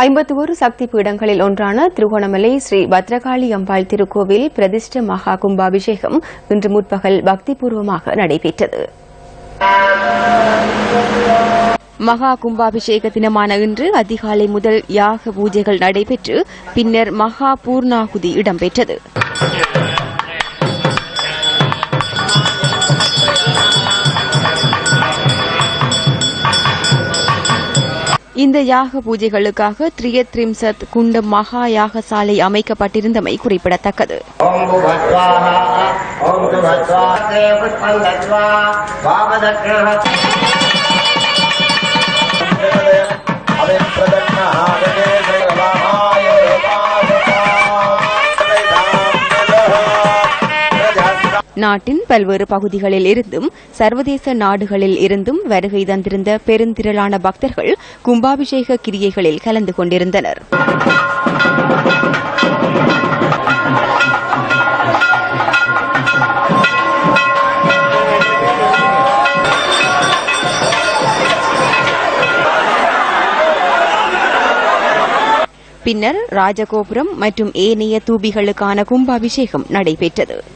ஐம்பத்தி ஒரு சக்தி பீடங்களில் ஒன்றான திருகோணமலை ஸ்ரீ பத்ரகாளி அம்பாள் திருக்கோவில் பிரதிஷ்ட மகா கும்பாபிஷேகம் இன்று முற்பகல் பக்திபூர்வமாக நடைபெற்றது. மகா கும்பாபிஷேக தினமான இன்று அதிகாலை முதல் யாக பூஜைகள் நடைபெற்று பின்னர் மகா பூர்ணாகுதி இடம்பெற்றது. இந்த யாக பூஜைகளுக்காக திரியத்ரிம்சத் குண்டம் மகா யாக சாலை அமைக்கப்பட்டிருந்தமை குறிப்பிடத்தக்கது. ॐ நாட்டின் பல்வேறு பகுதிகளில் இருந்தும் சர்வதேச நாடுகளில் இருந்தும் வருகை தந்திருந்த பெருந்திரளான பக்தர்கள் கும்பாபிஷேக கிரியைகளில் கலந்து கொண்டிருந்தனர். பின்னர் ராஜகோபுரம் மற்றும் ஏனைய தூபிகளுக்கான கும்பாபிஷேகம் நடைபெற்றது.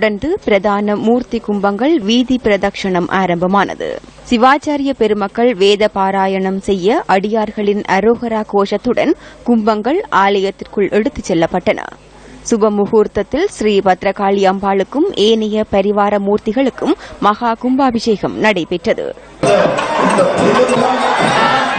தொடர்ந்து பிரதான மூர்த்தி கும்பங்கள் வீதி பிரதட்சணம் ஆரம்பமானது. சிவாச்சாரிய பெருமக்கள் வேத பாராயணம் செய்ய அடியார்களின் அரோகரா கோஷத்துடன் கும்பங்கள் ஆலயத்திற்குள் எடுத்துச் செல்லப்பட்டன. சுப முகூர்த்தத்தில் ஸ்ரீ பத்ரகாளி அம்பாளுக்கும் ஏனைய பரிவார மூர்த்திகளுக்கும் மகா கும்பாபிஷேகம் நடைபெற்றது.